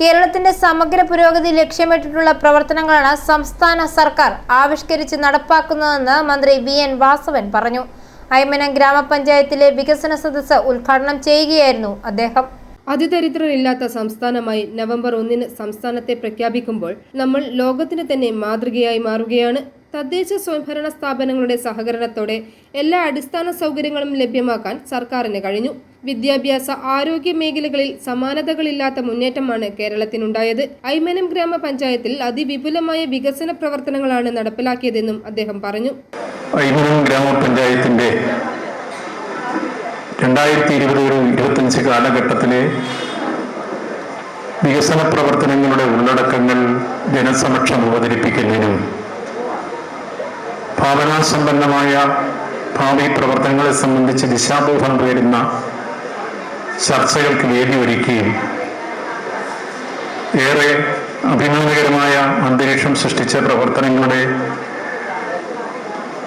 കേരളത്തിന്റെ സമഗ്ര പുരോഗതി ലക്ഷ്യമിട്ടിട്ടുള്ള പ്രവർത്തനങ്ങളാണ് സംസ്ഥാന സർക്കാർ ആവിഷ്കരിച്ച് നടപ്പാക്കുന്നതെന്ന് മന്ത്രി വി എൻ വാസവൻ പറഞ്ഞു. അയ്മനം ഗ്രാമപഞ്ചായത്തിലെ വികസന സദസ്സ് ഉദ്ഘാടനം ചെയ്യുകയായിരുന്നു അദ്ദേഹം. അതിദരിദ്രരില്ലാത്ത സംസ്ഥാനമായി നവംബർ ഒന്നിന് സംസ്ഥാനത്തെ പ്രഖ്യാപിക്കുമ്പോൾ നമ്മൾ ലോകത്തിന് തന്നെ മാതൃകയായി മാറുകയാണ്. തദ്ദേശ സ്വയംഭരണ സ്ഥാപനങ്ങളുടെ സഹകരണത്തോടെ എല്ലാ അടിസ്ഥാന സൗകര്യങ്ങളും ലഭ്യമാക്കാൻ സർക്കാരിന് കഴിഞ്ഞു. വിദ്യാഭ്യാസ ആരോഗ്യ മേഖലകളിൽ സമാനതകളില്ലാത്ത മുന്നേറ്റമാണ് കേരളത്തിനുണ്ടായത്. ഐമനം ഗ്രാമപഞ്ചായത്തിൽ അതിവിപുലമായ വികസന പ്രവർത്തനങ്ങളാണ് നടപ്പിലാക്കിയതെന്നും അദ്ദേഹം പറഞ്ഞു. ഐമനം ഗ്രാമപഞ്ചായത്തിന്റെ രണ്ടായിരത്തി ഇരുപത് ഇരുപത്തഞ്ച് കാലഘട്ടത്തിലെ വികസന പ്രവർത്തനങ്ങളുടെ ഉള്ളടക്കങ്ങൾ ജനസമക്ഷം അവതരിപ്പിക്കുന്നതിനും ഭാവനാസമ്പന്നമായ ഭാവി പ്രവർത്തനങ്ങളെ സംബന്ധിച്ച് ദിശാബോധം പേരുന്ന ചർച്ചകൾക്ക് വേദി ഒരുക്കുകയും ഏറെ അഭിമാനകരമായ അന്തരീക്ഷം സൃഷ്ടിച്ച പ്രവർത്തനങ്ങളുടെ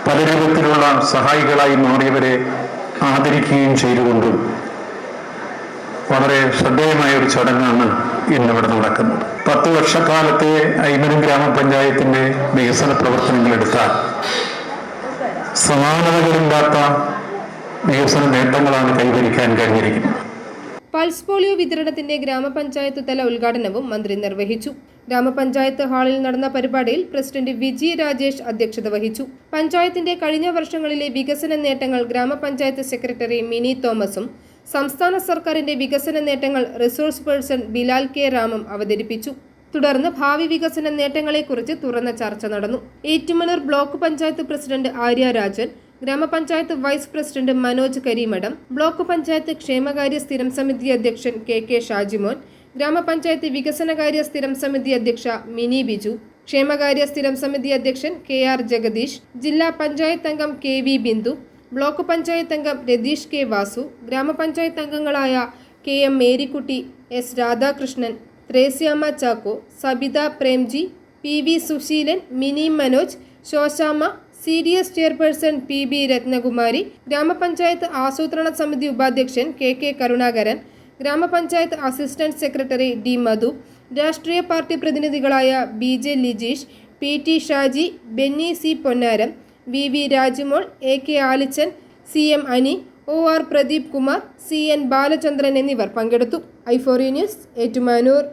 പല രൂപത്തിലുള്ള സഹായികളായി മാറിയവരെ ആദരിക്കുകയും ചെയ്തുകൊണ്ടും വളരെ ശ്രദ്ധേയമായ ഒരു ചടങ്ങാണ് ഇന്നിവിടെ നടക്കുന്നത്. പത്ത് വർഷക്കാലത്തെ ഐമനം ഗ്രാമപഞ്ചായത്തിന്റെ വികസന പ്രവർത്തനങ്ങൾ എടുത്താൽ സമാനതകളില്ലാത്ത വികസന നേട്ടങ്ങളാണ് കൈവരിക്കാൻ കഴിഞ്ഞിരിക്കുന്നത്. പൾസ് പോളിയോ വിതരണത്തിന്റെ ഗ്രാമപഞ്ചായത്ത് തല ഉദ്ഘാടനവും മന്ത്രി നിർവഹിച്ചു. ഗ്രാമപഞ്ചായത്ത് ഹാളിൽ നടന്ന പരിപാടിയിൽ പ്രസിഡന്റ് വിജി രാജേഷ് അധ്യക്ഷത വഹിച്ചു. പഞ്ചായത്തിന്റെ കഴിഞ്ഞ വർഷങ്ങളിലെ വികസന നേട്ടങ്ങൾ ഗ്രാമപഞ്ചായത്ത് സെക്രട്ടറി മിനി തോമസും സംസ്ഥാന സർക്കാരിന്റെ വികസന നേട്ടങ്ങൾ റിസോഴ്സ് പേഴ്സൺ ബിലാൽ കെ രാമും അവതരിപ്പിച്ചു. തുടർന്ന് ഭാവി വികസന നേട്ടങ്ങളെക്കുറിച്ച് തുറന്ന ചർച്ച നടന്നു. ഏറ്റുമണൂർ ബ്ലോക്ക് പഞ്ചായത്ത് പ്രസിഡന്റ് ആര്യ രാജൻ ഗ്രാമപഞ്ചായത്ത് vice president Manoj Kareemadam block panchayat ക്ഷേമകാര്യ സ്ഥിരം സമിതി അധ്യക്ഷൻ കെ കെ ഷാജിമോൻ ഗ്രാമപഞ്ചായത്ത് വികസനകാര്യ സ്ഥിരം സമിതി അധ്യക്ഷ മിനി ബിജു ക്ഷേമകാര്യ സ്ഥിരം സമിതി അധ്യക്ഷൻ കെ ആർ ജഗദീഷ് ജില്ലാ പഞ്ചായത്ത് അംഗം K V Bindu block panchayat അംഗം രതീഷ് കെ വാസു ഗ്രാമപഞ്ചായത്ത് അംഗങ്ങളായ K M Marykutty S Radhakrishnan Thresiamma Chacko Sabitha Premji P V Suseelan Mini Manoj Sosamma C D S chairperson P B Rathnakumari ഗ്രാമപഞ്ചായത്ത് ആസൂത്രണ സമിതി ഉപാധ്യക്ഷൻ കെ കെ കരുണാകരൻ ഗ്രാമപഞ്ചായത്ത് അസിസ്റ്റന്റ് സെക്രട്ടറി ഡി മധു രാഷ്ട്രീയ party പ്രതിനിധികളായ B J Lijeesh P T Shaji Benny C Ponnaram V V Rajumol A K Alichan C M Ani O R Pradeep Kumar C N Balachandran എന്നിവർ പങ്കെടുത്തു. ഐഫോറി news Ettumanoor.